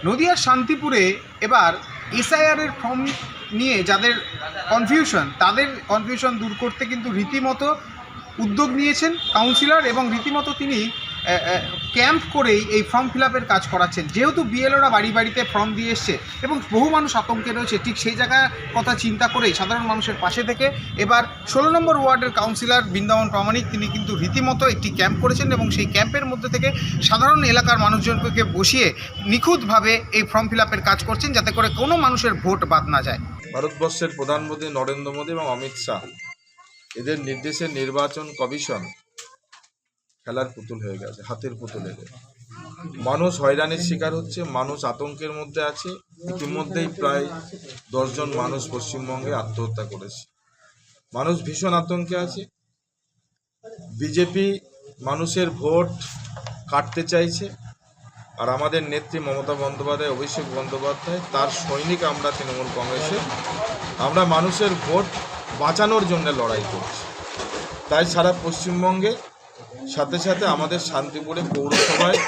নদিয়ার শান্তিপুরে এবার এসআইআরের ফর্ম নিয়ে যাদের কনফিউশন তাদের কনফিউশন দূর করতে কিন্তু রীতিমতো উদ্যোগ নিয়েছেন কাউন্সিলর এবং রীতিমতো তিনি ক্যাম্প করেই এই ফর্ম ফিল কাজ করাচ্ছেন। যেহেতু বিএলওরা বাড়ি বাড়িতে ফর্ম দিয়ে এসছে এবং বহু মানুষ আতঙ্কে রয়েছে, ঠিক সেই জায়গার কথা চিন্তা করেই সাধারণ মানুষের পাশে থেকে এবার ষোলো নম্বর ওয়ার্ডের কাউন্সিলর বৃন্দাবন প্রামাণিক, তিনি কিন্তু রীতিমতো একটি ক্যাম্প করেছেন এবং সেই ক্যাম্পের মধ্যে থেকে সাধারণ এলাকার মানুষজনকে বসিয়ে নিখুঁতভাবে এই ফর্ম ফিল কাজ করছেন যাতে করে কোনো মানুষের ভোট বাদ না যায়। ভারতবর্ষের প্রধানমন্ত্রী নরেন্দ্র মোদী এবং অমিত শাহ। এদের নির্দেশে নির্বাচন কমিশন খেলার পুতুল হয়ে গেছে, হাতের পুতুল হয়ে গেছে মানুষ হয়রানির শিকার হচ্ছে, মানুষ আতঙ্কের মধ্যে আছে। ইতিমধ্যেই প্রায় দশজন মানুষ পশ্চিমবঙ্গে আত্মহত্যা করেছে। মানুষ ভীষণ আতঙ্কে আছে। বিজেপি মানুষের ভোট কাটতে চাইছে। আর আমাদের নেত্রী মমতা বন্দ্যোপাধ্যায়, অভিষেক বন্দ্যোপাধ্যায়, তার সৈনিক আমরা তৃণমূল কংগ্রেসের আমরা মানুষের ভোট বাঁচানোর জন্য লড়াই করছি। তাই সারা পশ্চিমবঙ্গে সাথে সাথে আমাদের শান্তিপুরে পৌরসভায়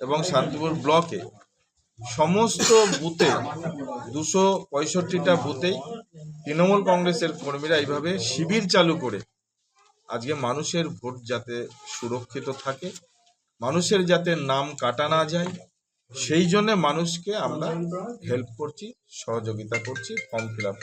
এবং শান্তিপুর ব্লকে সমস্ত বুথে দুশো পঁয়ষট্টিটা বুথেই তৃণমূল কংগ্রেসের কর্মীরা এইভাবে শিবির চালু করে আজকে মানুষের ভোট যাতে সুরক্ষিত থাকে, মানুষের যাতে নাম কাটা না যায়, সেই জন্য মানুষকে আমরা হেল্প করছি, সহযোগিতা করছি ফর্ম ফিল আপ